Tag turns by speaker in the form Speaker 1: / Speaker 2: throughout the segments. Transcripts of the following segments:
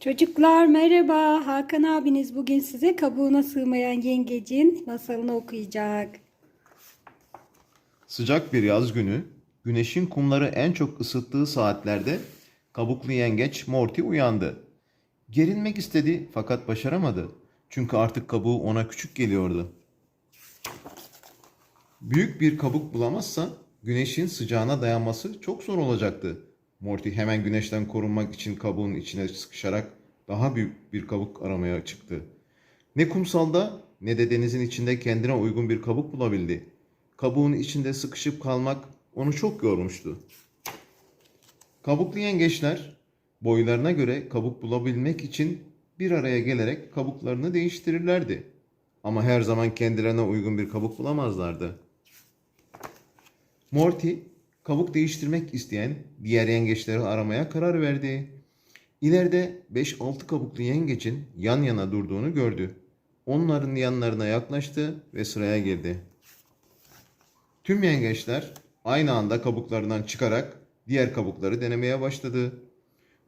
Speaker 1: Çocuklar merhaba. Hakan abiniz bugün size kabuğuna sığmayan yengecin masalını okuyacak.
Speaker 2: Sıcak bir yaz günü, güneşin kumları en çok ısıttığı saatlerde kabuklu yengeç Morty uyandı. Gerilmek istedi fakat başaramadı. Çünkü artık kabuğu ona küçük geliyordu. Büyük bir kabuk bulamazsa güneşin sıcağına dayanması çok zor olacaktı. Morty hemen güneşten korunmak için kabuğun içine sıkışarak daha büyük bir kabuk aramaya çıktı. Ne kumsalda ne de denizin içinde kendine uygun bir kabuk bulabildi. Kabuğun içinde sıkışıp kalmak onu çok yormuştu. Kabuklu yengeçler boylarına göre kabuk bulabilmek için bir araya gelerek kabuklarını değiştirirlerdi. Ama her zaman kendilerine uygun bir kabuk bulamazlardı. Morty kabuk değiştirmek isteyen diğer yengeçleri aramaya karar verdi. İleride 5-6 kabuklu yengecin yan yana durduğunu gördü. Onların yanlarına yaklaştı ve sıraya girdi. Tüm yengeçler aynı anda kabuklarından çıkarak diğer kabukları denemeye başladı.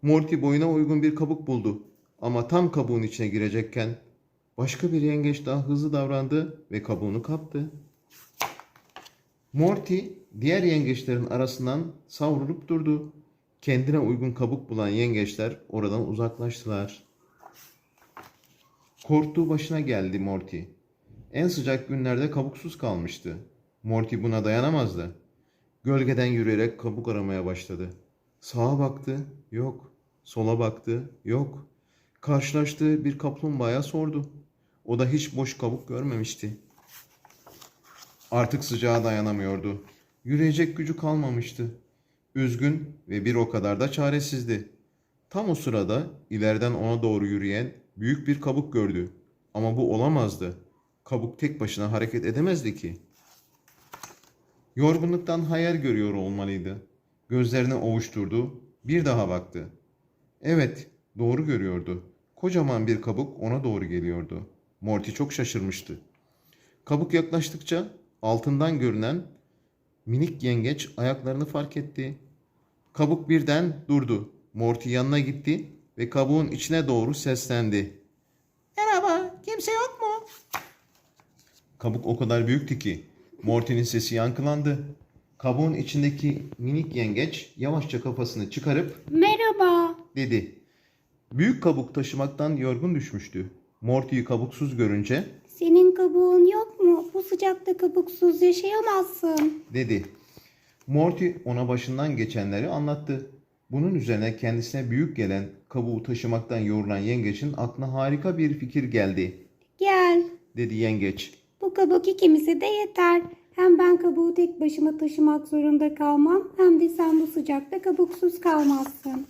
Speaker 2: Morty boyuna uygun bir kabuk buldu ama tam kabuğun içine girecekken başka bir yengeç daha hızlı davrandı ve kabuğunu kaptı. Morty diğer yengeçlerin arasından savrulup durdu. Kendine uygun kabuk bulan yengeçler oradan uzaklaştılar. Korktuğu başına geldi Morty. En sıcak günlerde kabuksuz kalmıştı. Morty buna dayanamazdı. Gölgeden yürüyerek kabuk aramaya başladı. Sağa baktı, yok. Sola baktı, yok. Karşılaştığı bir kaplumbağaya sordu. O da hiç boş kabuk görmemişti. Artık sıcağa dayanamıyordu. Yürüyecek gücü kalmamıştı. Üzgün ve bir o kadar da çaresizdi. Tam o sırada ileriden ona doğru yürüyen büyük bir kabuk gördü. Ama bu olamazdı. Kabuk tek başına hareket edemezdi ki. Yorgunluktan hayal görüyor olmalıydı. Gözlerini ovuşturdu, bir daha baktı. Evet, doğru görüyordu. Kocaman bir kabuk ona doğru geliyordu. Morty çok şaşırmıştı. Kabuk yaklaştıkça altından görünen minik yengeç ayaklarını fark etti. Kabuk birden durdu. Morty yanına gitti ve kabuğun içine doğru seslendi. Merhaba, kimse yok mu? Kabuk o kadar büyüktü ki Morty'nin sesi yankılandı. Kabuğun içindeki minik yengeç yavaşça kafasını çıkarıp
Speaker 1: Merhaba.
Speaker 2: dedi. Büyük kabuk taşımaktan yorgun düşmüştü. Morty'yi kabuksuz görünce
Speaker 1: Senin kabuğun yok mu? Bu sıcakta kabuksuz yaşayamazsın.
Speaker 2: dedi. Morty ona başından geçenleri anlattı. Bunun üzerine kendisine büyük gelen kabuğu taşımaktan yorulan yengeçin aklına harika bir fikir geldi.
Speaker 1: Gel.
Speaker 2: Dedi yengeç.
Speaker 1: Bu kabuk ikimize de yeter. Hem ben kabuğu tek başıma taşımak zorunda kalmam hem de sen bu sıcakta kabuksuz kalmazsın.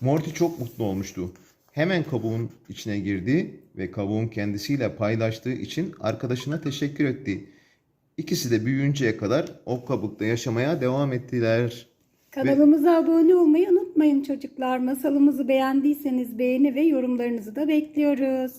Speaker 2: Morty çok mutlu olmuştu. Hemen kabuğun içine girdi ve kabuğun kendisiyle paylaştığı için arkadaşına teşekkür etti. İkisi de büyüyünceye kadar o kabukta yaşamaya devam ettiler.
Speaker 1: Kanalımıza abone olmayı unutmayın çocuklar. Masalımızı beğendiyseniz beğeni ve yorumlarınızı da bekliyoruz.